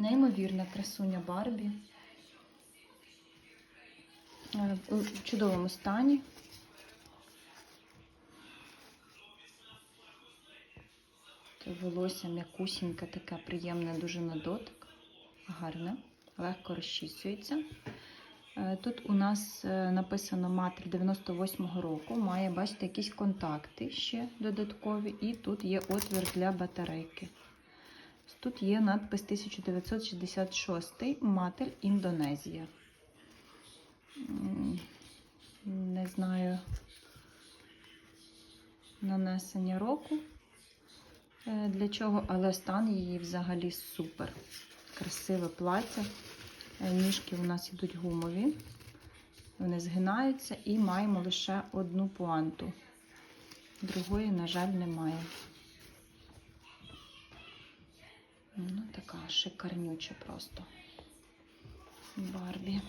Неймовірна красуня Барбі. Е, В чудовому стані. Волосся м'якусіньке, таке приємне дуже на дотик. Гарне, легко розчісується. Е, Тут у нас е, написано матер 98-го року. Має, бачите, якісь контакти ще додаткові, і тут є отвір для батарейки. Тут є надпис 1966 Матель Індонезія. Не знаю нанесення року е, для чого, але стан її взагалі супер. Красиве плаття. Е, Ніжки у нас йдуть гумові, вони згинаються і маємо лише одну пуанту. Другої, на жаль, немає. Ну, така шикарнюча просто. Барбі.